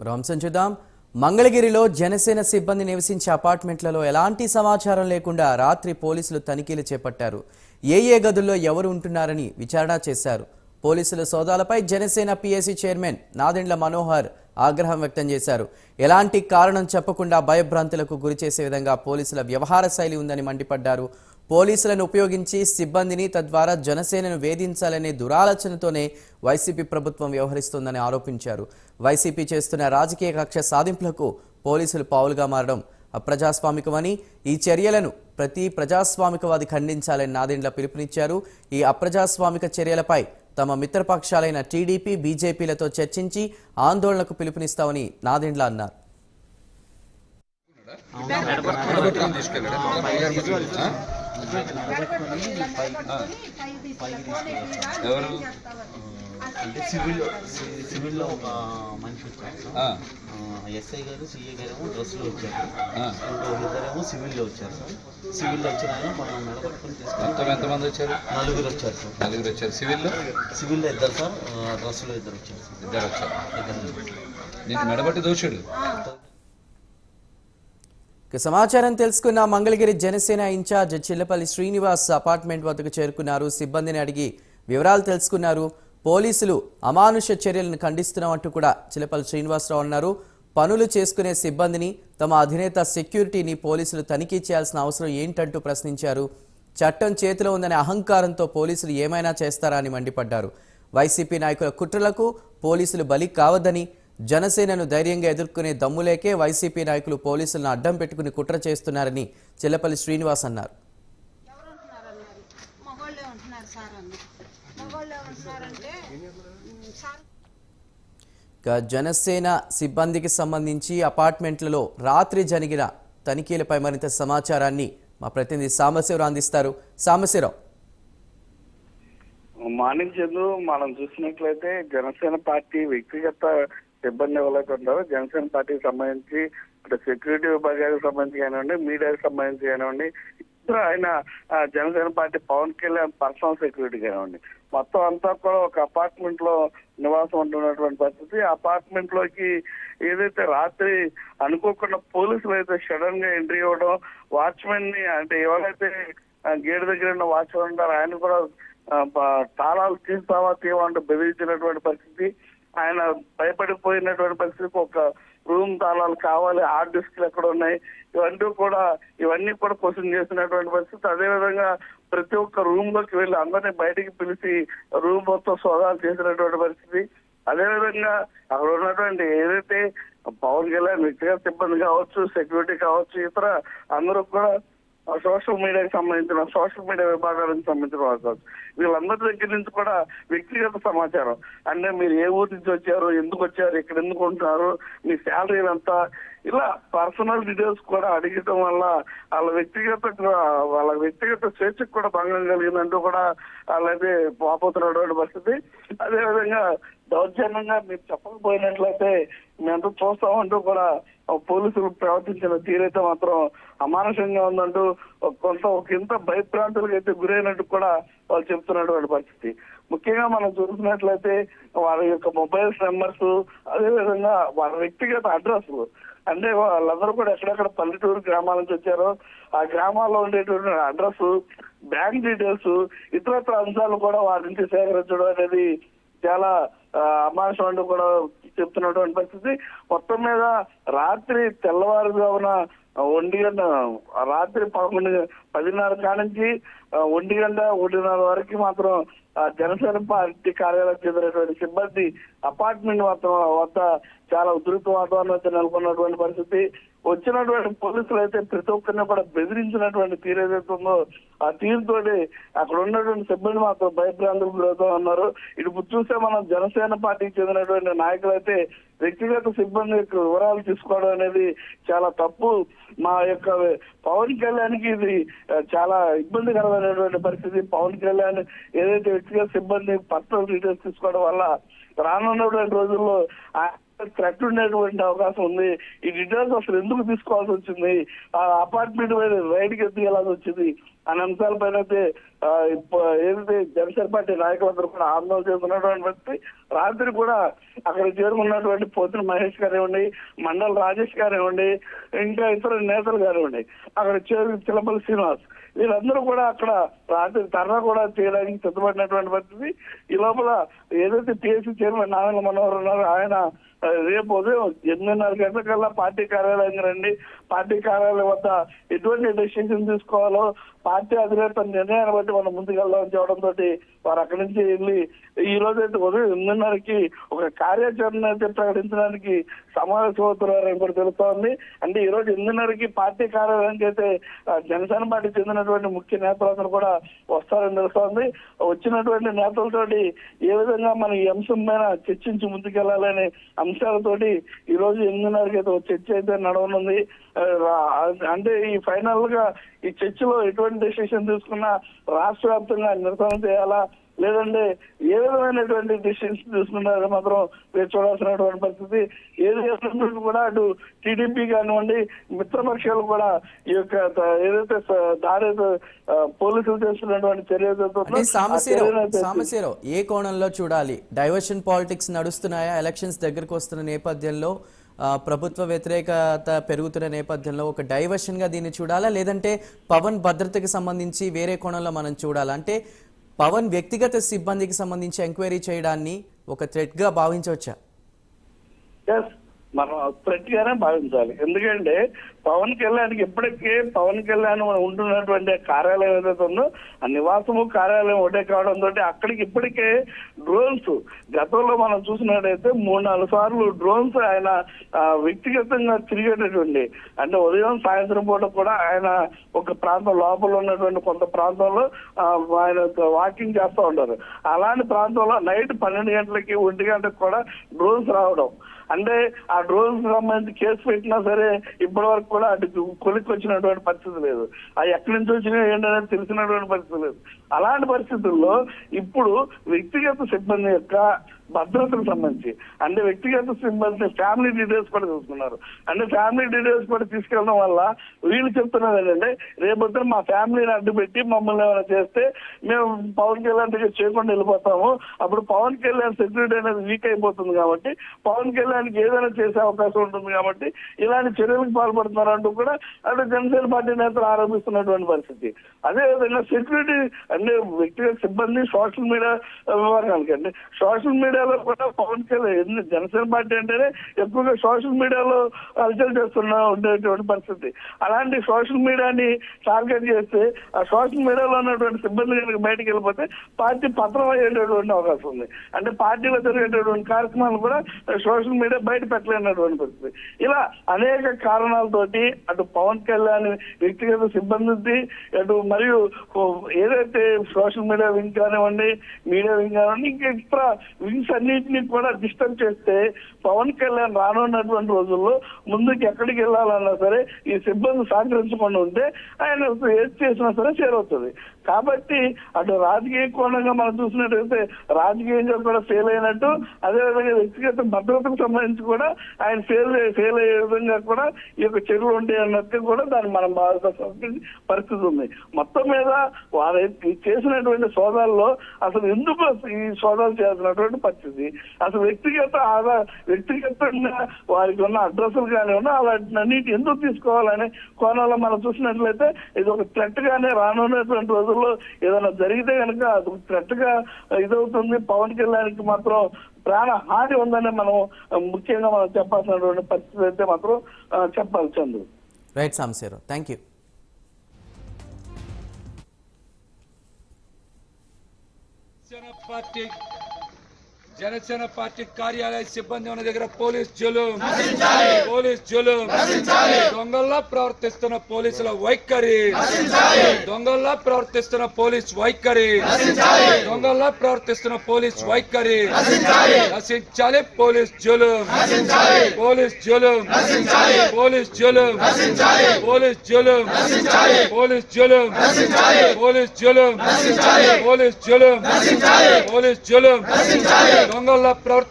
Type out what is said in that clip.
మరో అంశం చూద్దాం. మంగళగిరిలో జనసేన సిబ్బంది నివసించే అపార్ట్మెంట్లలో ఎలాంటి సమాచారం లేకుండా రాత్రి పోలీసులు తనిఖీలు చేపట్టారు. ఏ ఏ గదుల్లో ఎవరు ఉంటున్నారని విచారణ చేశారు. పోలీసుల సోదాలపై జనసేన పిఎస్సి చైర్మన్ నాదెండ్ల మనోహర్ ఆగ్రహం వ్యక్తం చేశారు. ఎలాంటి కారణం చెప్పకుండా భయభ్రాంతులకు గురిచేసే విధంగా పోలీసుల వ్యవహార శైలి ఉందని మండిపడ్డారు. పోలీసులను ఉపయోగించి సిబ్బందిని తద్వారా జనసేనను వేధించాలనే దురాలోచనతోనే వైసీపీ ప్రభుత్వం వ్యవహరిస్తోందని ఆరోపించారు వైసీపీ చేస్తున్న రాజకీయ కక్ష సాధింపులకు పోలీసులు పావులుగా మారడం అప్రజాస్వామికమని ఈ చర్యలను ప్రతి ప్రజాస్వామికవాది ఖండించాలని నాదెండ్ల పిలుపునిచ్చారు ఈ అప్రజాస్వామిక చర్యలపై తమ మిత్రపక్షాలైన టీడీపీ బీజేపీలతో చర్చించి ఆందోళనకు పిలుపునిస్తామని నాదెండ్ల అన్నారు తీసుకెళ్ళాడు ఎవరు? అంటే సివిల్ సివిల్లో ఒక మనిషి వచ్చారు ఎస్ఐ గారు సిఐ గారు ఏమో డ్రెస్లో వచ్చారు. ఇద్దరేమో సివిల్లో వచ్చారు సార్. సివిల్లో వచ్చిన ఆయన మనం తీసుకొని మొత్తం ఎంతమంది వచ్చారు? నలుగురు వచ్చారు సార్. నలుగురు వచ్చారు. సివిల్లో? సివిల్లో ఇద్దరు సార్ డ్రెస్లో ఇద్దరు వచ్చారు సార్. ఇద్దరు వచ్చారు. ఇద్దరు. నీకు మెడబట్టి దోషుడు. సమాచారం తెలుసుకున్న మంగళగిరి జనసేన ఇన్ఛార్జ్ చిల్లపల్లి శ్రీనివాస్ అపార్ట్మెంట్ వద్దకు చేరుకున్నారు. సిబ్బందిని అడిగి వివరాలు తెలుసుకున్నారు. పోలీసులు అమానుష చర్యలను ఖండిస్తున్నామంటూ కూడా చిల్లపల్లి శ్రీనివాసరావు అన్నారు. పనులు చేసుకునే సిబ్బందిని తమ అధినేత సెక్యూరిటీని పోలీసులు తనిఖీ చేయాల్సిన అవసరం ఏంటంటూ ప్రశ్నించారు. చట్టం చేతిలో ఉందనే అహంకారంతో పోలీసులు ఏమైనా చేస్తారా అని మండిపడ్డారు. వైసీపీ నాయకుల కుట్రలకు పోలీసులు బలి కావద్దని జనసేనను ధైర్యంగా ఎదుర్కొనే దమ్ములేకే వైసీపీ నాయకులు పోలీసులను అడ్డం పెట్టుకుని కుట్ర చేస్తున్నారని చిల్లపల్లి శ్రీనివాస్ అన్నారు. జనసేన సిబ్బందికి సంబంధించి అపార్ట్మెంట్లలో రాత్రి జరిగిన తనిఖీలపై మరింత సమాచారాన్ని మా ప్రతినిధి సాంబశివరావు అందిస్తారు. సాంబశివరావు. మార్నింగ్ చంద్రు మనం చూసినట్లయితే జనసేన పార్టీ వ్యక్తిగత ఇబ్బంది ఎవరైతే జనసేన పార్టీకి సంబంధించి ఇటు సెక్యూరిటీ విభాగానికి సంబంధించి కానివ్వండి మీడియాకి సంబంధించి కానివ్వండి ఇద్దరు ఆయన Janasena party Pawan Kalyan personal security కానివ్వండి. మొత్తం అంతా కూడా ఒక అపార్ట్మెంట్లో నివాసం ఉంటున్నటువంటి పరిస్థితి. అపార్ట్మెంట్లోకి ఏదైతే రాత్రి అనుకోకుండా పోలీసులు అయితే సడన్గా ఎంట్రీ ఇవ్వడం వాచ్మెన్ని అంటే ఎవరైతే గేట్ దగ్గర ఉన్న వాచ్మెన్ ఉంటారో ఆయన కూడా తాళాలు తీస్తావా తీవా అంటూ బెదిరించినటువంటి పరిస్థితి. ఆయన భయపడిపోయినటువంటి పరిస్థితి ఒక రూమ్ తాళాలు కావాలి హార్డ్ డిస్క్లు ఎక్కడ ఉన్నాయి ఇవన్నీ కూడా ఇవన్నీ కూడా క్వశ్చన్ చేసినటువంటి పరిస్థితి. అదే విధంగా ప్రతి ఒక్క రూమ్లోకి వెళ్ళి అందరినీ బయటికి పిలిచి రూమ్ మొత్తం సోదాలు చేసినటువంటి పరిస్థితి. అదేవిధంగా అక్కడ ఉన్నటువంటి ఏదైతే పవన్ కళ్యాణ్ వ్యక్తిగత సిబ్బంది కావచ్చు సెక్యూరిటీ కావచ్చు ఇతర అందరూ కూడా సోషల్ మీడియాకి సంబంధించిన సోషల్ మీడియా విభాగాలకు సంబంధించిన వాళ్ళు వీళ్ళందరి దగ్గర నుంచి కూడా వ్యక్తిగత సమాచారం. అంటే మీరు ఏ ఊరి నుంచి వచ్చారు ఎందుకు వచ్చారు ఇక్కడ ఎందుకు ఉంటున్నారు మీ శాలరీ ఎంత ఇలా పర్సనల్ డీటెయిల్స్ కూడా అడిగటం వల్ల వాళ్ళ వ్యక్తిగత వాళ్ళ వ్యక్తిగత స్వేచ్ఛకు కూడా భంగం కలిగిందంటూ కూడా వాళ్ళైతే పోతున్నటువంటి పరిస్థితి. అదేవిధంగా దౌర్జన్యంగా మీరు చెప్పకపోయినట్లయితే మేమంతా చూస్తామంటూ కూడా పోలీసులు ప్రవర్తించిన తీరైతే మాత్రం అమానుషంగా ఉందంటూ కొంత ఒక ఇంత భయప్రాంతులకు అయితే గురైనట్టు కూడా వాళ్ళు చెప్తున్నటువంటి పరిస్థితి. ముఖ్యంగా మనం చూసినట్లయితే వారి యొక్క మొబైల్స్ నెంబర్స్ అదేవిధంగా వారి వ్యక్తిగత అడ్రస్ అంటే వాళ్ళందరూ కూడా ఎక్కడెక్కడ పల్లెటూరు గ్రామాల నుంచి వచ్చారో ఆ గ్రామాల్లో ఉండేటువంటి అడ్రస్ బ్యాంక్ డీటెయిల్స్ ఇతరత్ర అంశాలు కూడా వారి నుంచి సేకరించడం అనేది చాలా ఆ, అమానుషం అంటూ కూడా చెప్తున్నటువంటి పరిస్థితి. మొత్తం మీద రాత్రి తెల్లవారుజామున ఒంటి గంట రాత్రి పదకొండు పదిన్నర కానించి నుంచి ఒంటి గంట ఒకటిన్నర వరకు మాత్రం జనసేన పార్టీ కార్యాలయం చెందినటువంటి సిబ్బంది అపార్ట్మెంట్ మాత్రం వద్ద చాలా ఉధృత వాతావరణం అయితే నెలకొన్నటువంటి పరిస్థితి. వచ్చినటువంటి పోలీసులు అయితే ప్రతి ఒక్కరిని కూడా బెదిరించినటువంటి తీరు ఏదైతే ఉందో ఆ తీరుతోటి అక్కడ ఉన్నటువంటి సిబ్బంది మాత్రం భయభ్రాంతులకు గురవుతూ ఉన్నారు. ఇటు చూస్తే మనం జనసేన పార్టీకి చెందినటువంటి నాయకులు అయితే వ్యక్తిగత సిబ్బంది యొక్క వివరాలు తీసుకోవడం అనేది చాలా తప్పు. మా యొక్క పవన్ కళ్యాణ్కి ఇది చాలా ఇబ్బందికరమైనటువంటి పరిస్థితి. పవన్ కళ్యాణ్ ఏదైతే వ్యక్తిగత సిబ్బంది పర్సనల్ డీటెయిల్స్ తీసుకోవడం వల్ల రానున్నటువంటి రోజుల్లో థ్రెట్ ఉండేటువంటి అవకాశం ఉంది. ఈ డీటెయిల్స్ అసలు ఎందుకు తీసుకోవాల్సి వచ్చింది? ఆ అపార్ట్మెంట్ మీద రైడ్కి ఎందుకు వెళ్ళాల్సి వచ్చింది? అనే అంశాలపైన అయితే ఏదైతే జనసేన పార్టీ నాయకులందరూ కూడా ఆందోళన చేస్తున్నటువంటి రాత్రి కూడా అక్కడ చేరుకున్నటువంటి పోతున్న మహేష్ కానివ్వండి మండల రాజేష్ కానివ్వండి ఇంకా ఇతర నేతలు కానివ్వండి అక్కడ చేరు చిలపల్లి శ్రీనివాస్ వీళ్ళందరూ కూడా అక్కడ రాత్రి ధర్నా కూడా చేయడానికి సిద్ధపడినటువంటి పరిస్థితి. ఈ లోపల ఏదైతే టీఎస్సీ చైర్మన్ నారాయణ మనోహర్ ఉన్నారో ఆయన రేపు ఉదయం ఎనిమిదిన్నర గంటలకల్లా పార్టీ కార్యాలయం రండి. పార్టీ కార్యాలయం వద్ద ఎటువంటి డెసిషన్ తీసుకోవాలో పార్టీ అధినేత నిర్ణయాన్ని బట్టి మనం ముందుకెళ్దామని చెప్పడంతో వారు అక్కడి నుంచి వెళ్ళి ఈ రోజు అయితే ఉదయం ఎనిమిదిన్నరకి ఒక కార్యాచరణ అయితే ప్రకటించడానికి సమావేశం అవుతున్నారని కూడా తెలుస్తోంది. అంటే ఈ రోజు ఎనిమిదిన్నరకి పార్టీ కార్యాలయానికి అయితే జనసేన పార్టీ చెందినటువంటి ముఖ్య నేతలందరూ కూడా వస్తారని తెలుస్తోంది. వచ్చినటువంటి నేతలతోటి ఏ విధంగా మనం ఈ అంశం పైన చర్చించి ముందుకెళ్ళాలనే అంశాలతోటి ఈ రోజు ఎనిమిదిన్నరకి అయితే చర్చ అయితే నడవనుంది. అంటే ఈ ఫైనల్గా ఈ చర్చలో ఎటువంటి డెసిషన్ తీసుకున్నా రాష్ట్ర వ్యాప్తంగా నిరసన చేయాలా? లేదంటే ఏ విధమైనటువంటి డిసిషన్స్ తీసుకున్నారో మాత్రం వేచి చూడాల్సినటువంటి పరిస్థితి. ఏది చేస్తున్నట్టు కూడా అటు టీడీపీ కానివ్వండి మిత్రపక్షాలు కూడా ఈ యొక్క ఏదైతే దారి పోలీసులు చేస్తున్నటువంటి చర్య ఏ కోణంలో చూడాలి? Diversion politics నడుస్తున్నాయా? ఎలక్షన్స్ దగ్గరకు వస్తున్న నేపథ్యంలో ఆ, ప్రభుత్వ వ్యతిరేకత పెరుగుతున్న నేపథ్యంలో ఒక డైవర్షన్గా దీన్ని చూడాలా? లేదంటే పవన్ భద్రతకి సంబంధించి వేరే కోణంలో మనం చూడాలా? అంటే పవన్ వ్యక్తిగత సిబ్బందికి సంబంధించి ఎంక్వైరీ చేయడాన్ని ఒక థ్రెట్గా భావించవచ్చా? మనం థ్రెట్ భావించాలి. ఎందుకంటే పవన్ కళ్యాణ్కి ఇప్పటికే పవన్ కళ్యాణ్ ఉంటున్నటువంటి కార్యాలయం ఏదైతే ఉందో ఆ నివాసము కార్యాలయం ఒకటే కావడంతో అక్కడికి ఇప్పటికే డ్రోన్స్ గతంలో మనం చూసినట్టయితే మూడు నాలుగు సార్లు డ్రోన్స్ ఆయన వ్యక్తిగతంగా తిరిగేటటువంటి అంటే ఉదయం సాయంత్రం పూట కూడా ఆయన ఒక ప్రాంతం లోపల ఉన్నటువంటి కొంత ప్రాంతంలో ఆయన వాకింగ్ చేస్తూ ఉంటారు. అలాంటి ప్రాంతంలో నైట్ పన్నెండు గంటలకి ఒంటి గంటకి కూడా డ్రోన్స్ రావడం. అంటే ఆ డ్రోన్స్ సంబంధించి కేసు పెట్టినా సరే ఇప్పటి వరకు కూడా అటు కొలిక్కి వచ్చినటువంటి పరిస్థితి లేదు. అది ఎక్కడి నుంచి వచ్చినాయో ఏంటనేది తెలిసినటువంటి పరిస్థితి లేదు. అలాంటి పరిస్థితుల్లో ఇప్పుడు వ్యక్తిగత సిబ్బంది యొక్క భద్రతకు సంబంధించి అంటే వ్యక్తిగత సిబ్బంది ఫ్యామిలీ డీటెయిల్స్ కూడా చూసుకున్నారు. అంటే ఫ్యామిలీ డీటెయిల్స్ కూడా తీసుకెళ్ళడం వల్ల వీళ్ళు చెప్తున్నది ఏంటంటే రేపొద్దున మా ఫ్యామిలీని అడ్డు పెట్టి మమ్మల్ని ఏమైనా చేస్తే మేము పవన్ కళ్యాణ్ దగ్గర చేయకుండా వెళ్ళిపోతాము. అప్పుడు పవన్ కళ్యాణ్ సెక్యూరిటీ అనేది వీక్ అయిపోతుంది కాబట్టి పవన్ కళ్యాణ్కి ఏదైనా చేసే అవకాశం ఉంటుంది కాబట్టి ఇలాంటి చర్యలకు పాల్పడుతున్నారు అంటూ కూడా అటు జనసేన పార్టీ నేతలు ఆరోపిస్తున్నటువంటి పరిస్థితి. అదే విధంగా సెక్యూరిటీ అంటే వ్యక్తిగత సిబ్బంది సోషల్ మీడియా విభాగానికి అంటే సోషల్ మీడియాలో కూడా పవన్ కళ్యాణ్ జనసేన పార్టీ అంటేనే ఎక్కువగా సోషల్ మీడియాలో అలచల్ చేస్తున్న ఉండేటువంటి పరిస్థితి. అలాంటి సోషల్ మీడియాని టార్గెట్ చేస్తే ఆ సోషల్ మీడియాలో ఉన్నటువంటి సిబ్బంది కనుక బయటకు వెళ్ళిపోతే పార్టీ పత్రం అయ్యేటటువంటి అవకాశం ఉంది. అంటే పార్టీలో జరిగేటటువంటి కార్యక్రమాలు కూడా సోషల్ మీడియా బయట పెట్టలేనటువంటి పరిస్థితి. ఇలా అనేక కారణాలతోటి అటు పవన్ కళ్యాణ్ వ్యక్తిగత సిబ్బంది అటు మరియు ఏదైతే సోషల్ మీడియా వింగ్ కానివ్వండి మీడియా వింగ్ కానివ్వండి ఇంకా ఇతర వింగ్స్ అన్నింటినీ కూడా డిస్టర్బ్ చేస్తే పవన్ కళ్యాణ్ రానున్నటువంటి రోజుల్లో ముందుకు ఎక్కడికి వెళ్ళాలన్నా సరే ఈ సిబ్బంది సహకరించకుండా ఉంటే ఆయన ఏది చేసినా సరే చేరవుతుంది. కాబట్టి అటు రాజకీయ కోణంగా మనం చూసినట్టయితే రాజకీయంగా కూడా ఫెయిల్ అయినట్టు అదేవిధంగా వ్యక్తిగత భద్రతకు సంబంధించి కూడా ఆయన ఫెయిల్ ఫెయిల్ అయ్యే విధంగా కూడా ఈ యొక్క చర్యలు ఉంటాయి అన్నట్టు కూడా దాన్ని మనం భావించాల్సిన పరిస్థితి ఉంది. మొత్తం మీద వారు చేసినటువంటి సోదాల్లో అసలు ఎందుకు ఈ సోదాలు చేసినటువంటి పరిస్థితి? అసలు వ్యక్తిగత ఆదా వ్యక్తిగతంగా వారికి ఉన్న అడ్రస్లు కానివ్వండి అలాంటి ఎందుకు తీసుకోవాలనే కోణంలో మనం చూసినట్లయితే ఇది ఒక థ్రెట్ గానే రానున్నటువంటి రోజుల్లో ఏదైనా జరిగితే కనుక అది ఒక థ్రెట్గా ఇదవుతుంది. పవన్ కళ్యాణ్కి మాత్రం ప్రాణ హాని ఉందని మనం ముఖ్యంగా మనం చెప్పాల్సినటువంటి పరిస్థితి అయితే మాత్రం చెప్పాలి Chandu. Right Samsi Rao thank you party Janasena party కార్యాలయ సిబ్బంది ఉన్న దగ్గర పోలీస్ జులుం పోలీస్ జులుం దొంగల్లా ప్రవర్తిస్తున్న పోలీసుల వైఖరి దొంగల్లా ప్రవర్తిస్తున్న పోలీస్ వైఖరి దొంగల్లా ప్రవర్తిస్తున్న పోలీస్ వైఖరి నశించాలి పోలీస్ జులుం పోలీస్ జులుం పోలీస్ జులుం పోలీస్ జులుం పోలీస్ జులుం పోలీస్ జులుం పోలీస్ జులుం పోలీస్ జులుం tengo la parte